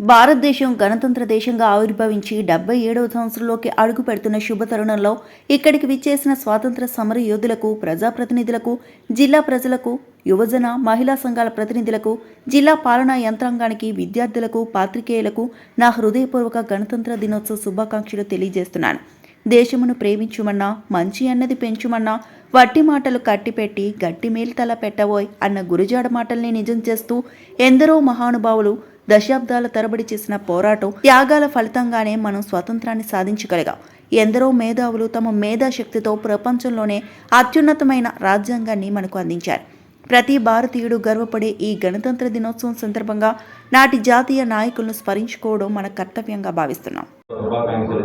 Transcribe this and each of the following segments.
భారతదేశం గణతంత్ర దేశంగా ఆవిర్భవించి డెబ్బై ఏడవ సంవత్సరంలోకి అడుగు పెడుతున్న శుభ తరుణంలో ఇక్కడికి విచ్చేసిన స్వాతంత్ర సమర యోధులకు ప్రజాప్రతినిధులకు జిల్లా ప్రజలకు యువజన మహిళా సంఘాల ప్రతినిధులకు జిల్లా పాలనా యంత్రాంగానికి విద్యార్థులకు పాత్రికేయులకు నా హృదయపూర్వక గణతంత్ర దినోత్సవ శుభాకాంక్షలు తెలియజేస్తున్నాను. దేశమును ప్రేమించుమన్నా మంచి అన్నది పెంచుమన్నా వట్టి మాటలు కట్టిపెట్టి గట్టి మేలు తల పెట్టబోయ్ అన్న గురుజాడ మాటల్ని నిజం చేస్తూ ఎందరో మహానుభావులు దశాబ్దాల తరబడి చేసిన పోరాటం త్యాగాల ఫలితంగానే మనం స్వాతంత్రాన్ని సాధించగలిగాం. ఎందరో మేధావులు తమ మేధాశక్తితో ప్రపంచంలోనే అత్యున్నతమైన రాజ్యాంగాన్ని మనకు అందించారు. ప్రతి భారతీయుడు గర్వపడే ఈ గణతంత్ర దినోత్సవం సందర్భంగా నాటి జాతీయ నాయకులను స్మరించుకోవడం మన కర్తవ్యంగా భావిస్తున్నాం. శుభాకాంక్షలు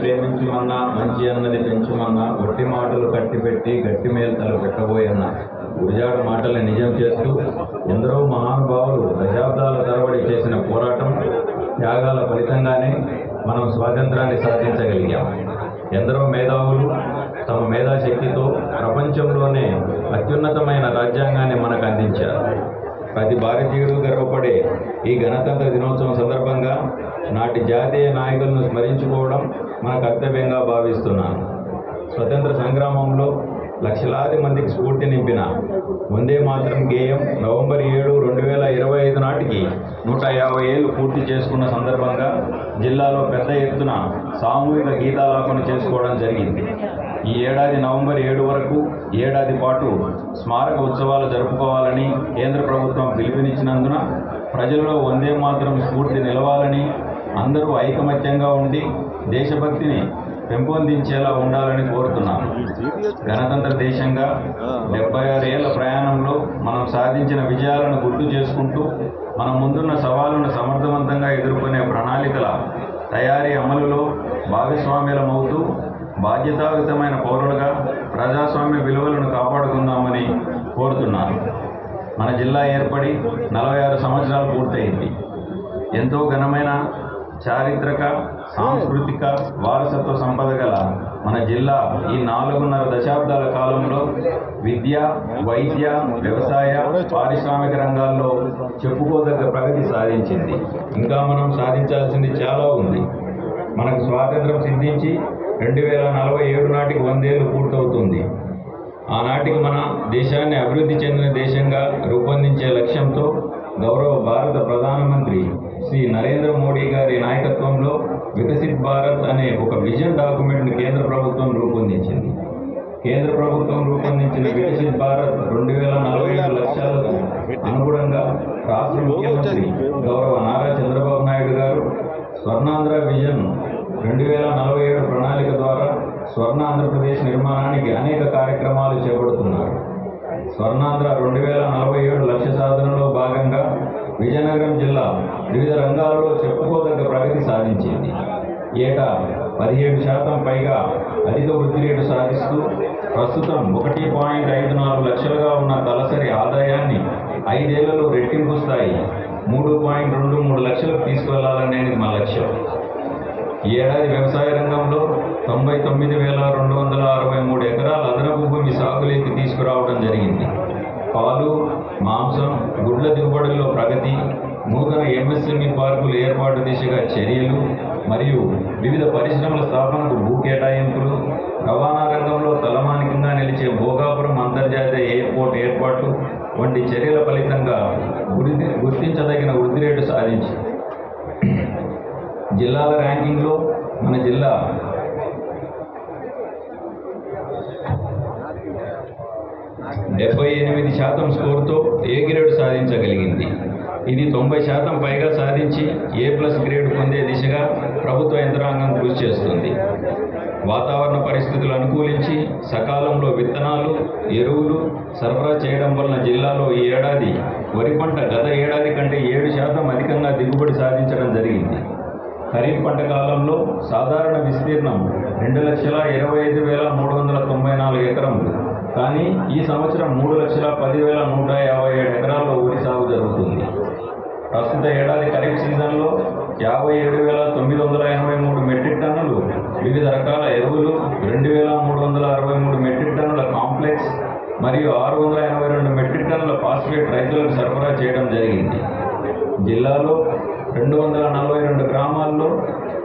ప్రేమించమన్నా మంచి అన్నది పెంచమన్నా గట్టి మాటలు కట్టిపెట్టి గట్టి మేల్తలు పెట్టబోయన్నా గురిజాడ మాటల్ని నిజం చేస్తూ ఎందరో మహానుభావులు దశాబ్దాల తరబడి చేసిన పోరాటం త్యాగాల ఫలితంగానే మనం స్వాతంత్రాన్ని సాధించగలిగాం. ఎందరో మేధావులు తమ మేధాశక్తితో ప్రపంచంలోనే అత్యున్నతమైన రాజ్యాంగాన్ని మనకు అందించారు. ప్రతి భారతీయుడు గర్వపడే ఈ గణతంత్ర దినోత్సవం సందర్భంగా నాటి జాతీయ నాయకులను స్మరించుకోవడం మన కర్తవ్యంగా భావిస్తున్నాను. స్వతంత్ర లక్షలాది మందికి స్ఫూర్తి నింపిన వందే మాత్రం గేయం నవంబర్ ఏడు రెండు వేల ఇరవై ఐదు నాటికి నూట యాభై ఏళ్ళు పూర్తి చేసుకున్న సందర్భంగా జిల్లాలో పెద్ద ఎత్తున సామూహిక గీతాలాపన చేసుకోవడం జరిగింది. ఈ ఏడాది నవంబర్ ఏడు వరకు ఏడాది పాటు స్మారక ఉత్సవాలు జరుపుకోవాలని కేంద్ర ప్రభుత్వం పిలుపునిచ్చినందున ప్రజల్లో వందే మాత్రం స్ఫూర్తి నిలవాలని అందరూ ఐకమత్యంగా ఉండి దేశభక్తిని పెంపొందించేలా ఉండాలని కోరుతున్నాను గణతంత్ర దేశంగా డెబ్బై ఆరు ఏళ్ళ ప్రయాణంలో మనం సాధించిన విజయాలను గుర్తు చేసుకుంటూ మన ముందున్న సవాళ్ళను సమర్థవంతంగా ఎదుర్కొనే ప్రణాళికల తయారీ అమలులో భాగస్వామ్యులమవుతూ బాధ్యతాయుతమైన పౌరులుగా ప్రజాస్వామ్య విలువలను కాపాడుకుందామని కోరుతున్నాను. మన జిల్లా ఏర్పడి నలభై ఆరు సంవత్సరాలు పూర్తయింది. ఎంతో ఘనమైన చారిత్రక సాంస్కృతిక వారసత్వ సంపద గల మన జిల్లా ఈ నాలుగున్నర దశాబ్దాల కాలంలో విద్య వైద్య వ్యవసాయ పారిశ్రామిక రంగాల్లో చెప్పుకోదగ్గ ప్రగతి సాధించింది. ఇంకా మనం సాధించాల్సింది చాలా ఉంది. మనకు స్వాతంత్రం సిద్ధించి రెండు వేల నలభై ఏడు నాటికి వందేళ్ళు పూర్తవుతుంది. ఆనాటికి మన దేశాన్ని అభివృద్ధి చెందిన దేశంగా రూపొందించే లక్ష్యంతో గౌరవ భారత ప్రధానమంత్రి శ్రీ నరేంద్ర మోడీ గారి నాయకత్వంలో వికసిత్ భారత్ అనే ఒక విజన్ డాక్యుమెంట్ను కేంద్ర ప్రభుత్వం రూపొందించింది. కేంద్ర ప్రభుత్వం రూపొందించిన వికసిత్ భారత్ రెండు వేల నలభై ఐదు లక్ష్యాలకు అనుగుణంగా రాష్ట్ర ముఖ్యమంత్రి గౌరవ నారా చంద్రబాబు నాయుడు గారు స్వర్ణాంధ్ర విజన్ రెండు వేల నలభై ఏడు ప్రణాళిక ద్వారా స్వర్ణ ఆంధ్రప్రదేశ్ నిర్మాణానికి అనేక కార్యక్రమాలు చేపడుతున్నారు. స్వర్ణాంధ్ర రెండు వేల నలభై ఏడు లక్ష్య సాధనలో భాగంగా విజయనగరం జిల్లా వివిధ రంగాల్లో చెప్పుకోదగ్గ ప్రగతి సాధించింది. ఏటా పదిహేడు శాతం పైగా అధిక వృద్ధి రేటు సాధిస్తూ ప్రస్తుతం ఒకటి పాయింట్ ఐదు నాలుగు లక్షలుగా ఉన్న తలసరి ఆదాయాన్ని ఐదేళ్ళలో రెట్టింపు స్థాయి మూడు పాయింట్ రెండు మూడు లక్షలకు తీసుకువెళ్ళాలనేది మా లక్ష్యం. ఈ ఏడాది వ్యవసాయ రంగంలో తొంభై తొమ్మిది వేల రెండు వందల అరవై మూడు ఎకరాల అదనపు భూమి సాగులోకి తీసుకురావడం జరిగింది. పాలు మాంసం గుడ్ల దిగుబడుల్లో ప్రగతి నూతన ఎంఎస్ఎంఈ పార్కులు ఏర్పాటు దిశగా చర్యలు మరియు వివిధ పరిశ్రమల స్థాపనకు భూ కేటాయింపులు రవాణా రంగంలో తలమానికంగా నిలిచే భోగాపురం అంతర్జాతీయ ఎయిర్పోర్ట్ ఏర్పాటు వంటి చర్యల ఫలితంగా గుర్తి గుర్తించదగిన వృద్ధి రేటు సాధించింది. జిల్లాల ర్యాంకింగ్లో మన జిల్లా డెబ్బై ఎనిమిది శాతం స్కోర్తో ఏ గ్రేడ్ సాధించగలిగింది? ఇది తొంభై శాతం పైగా సాధించి ఏ ప్లస్ గ్రేడ్ పొందే దిశగా ప్రభుత్వ యంత్రాంగం కృషి చేస్తుంది. వాతావరణ పరిస్థితులు అనుకూలించి సకాలంలో విత్తనాలు ఎరువులు సరఫరా చేయడం వలన జిల్లాలో ఈ ఏడాది వరి పంట గత ఏడాది కంటే ఏడు శాతం అధికంగా దిగుబడి సాధించడం జరిగింది. ఖరీఫ్ పంట కాలంలో సాధారణ విస్తీర్ణం రెండు లక్షల ఇరవై ఐదు వేల మూడు వందల తొంభై నాలుగు ఎకరములు. కానీ ఈ సంవత్సరం మూడు లక్షల పదివేల నూట యాభై ఏడు ఎకరాల్లో వరి సాగు జరుగుతుంది. ప్రస్తుత ఏడాది ఖరీఫ్ సీజన్లో యాభై ఏడు వేల తొమ్మిది వందల ఎనభై మూడు మెట్రిక్ టన్నులు వివిధ రకాల ఎరువులు రెండు వేల మూడు వందల అరవై మూడు మెట్రిక్ టన్నుల కాంప్లెక్స్ మరియు ఆరు వందల ఎనభై రెండు మెట్రిక్ టన్నుల ఫాస్ఫేట్ రైతులకు సరఫరా చేయడం జరిగింది. జిల్లాలో రెండు వందల నలభై రెండు గ్రామాల్లో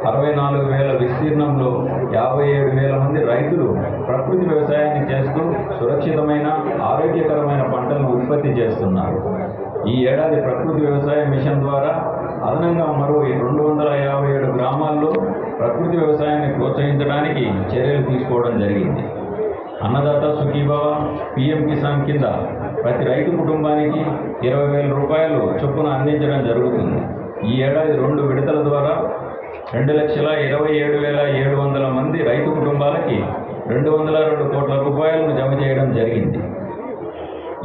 అరవై నాలుగు వేల విస్తీర్ణంలో యాభై ఏడు వేల మంది రైతులు ప్రకృతి వ్యవసాయాన్ని చేస్తూ సురక్షితమైన ఆరోగ్యకరమైన పంటలను ఉత్పత్తి చేస్తున్నారు. ఈ ఏడాది ప్రకృతి వ్యవసాయ మిషన్ ద్వారా అదనంగా మరో రెండు వందల యాభై ఏడు గ్రామాల్లో ప్రకృతి వ్యవసాయాన్ని ప్రోత్సహించడానికి చర్యలు తీసుకోవడం జరిగింది. అన్నదాత సుఖీభవ పిఎం కిసాన్ కింద ప్రతి రైతు కుటుంబానికి ఇరవై వేల రూపాయలు చొప్పున అందించడం జరుగుతుంది. ఈ ఏడాది రెండు విడతల ద్వారా రెండు లక్షల ఇరవై ఏడు వేల ఏడు వందల మంది రైతు కుటుంబాలకి రెండు వందల రెండు కోట్ల రూపాయలను జమ చేయడం జరిగింది.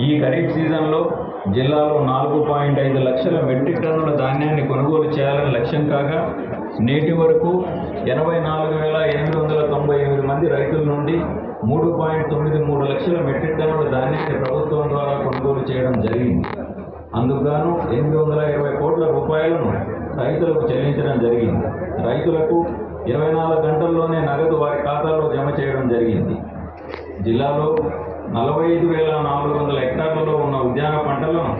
ఈ ఖరీఫ్ సీజన్లో జిల్లాలో నాలుగు పాయింట్ ఐదు లక్షల మెట్రిక్ టన్నుల ధాన్యాన్ని కొనుగోలు చేయాలని లక్ష్యం కాగా నేటి వరకు ఎనభై నాలుగు వేల ఎనిమిది వందల తొంభై ఎనిమిది మంది రైతుల నుండి మూడు పాయింట్ తొమ్మిది మూడు లక్షల మెట్రిక్ టన్నుల ధాన్యాన్ని ప్రభుత్వం ద్వారా కొనుగోలు చేయడం జరిగింది. అందుకుగాను ఎనిమిది వందల ఇరవై కోట్ల రూపాయలను రైతులకు చెల్లించడం జరిగింది. రైతులకు ఇరవై నాలుగు గంటల్లోనే నగదు వారి ఖాతాలో జమ చేయడం జరిగింది. జిల్లాలో నలభై ఐదు వేల నాలుగు వందల హెక్టార్లలో ఉన్న ఉద్యాన పంటలను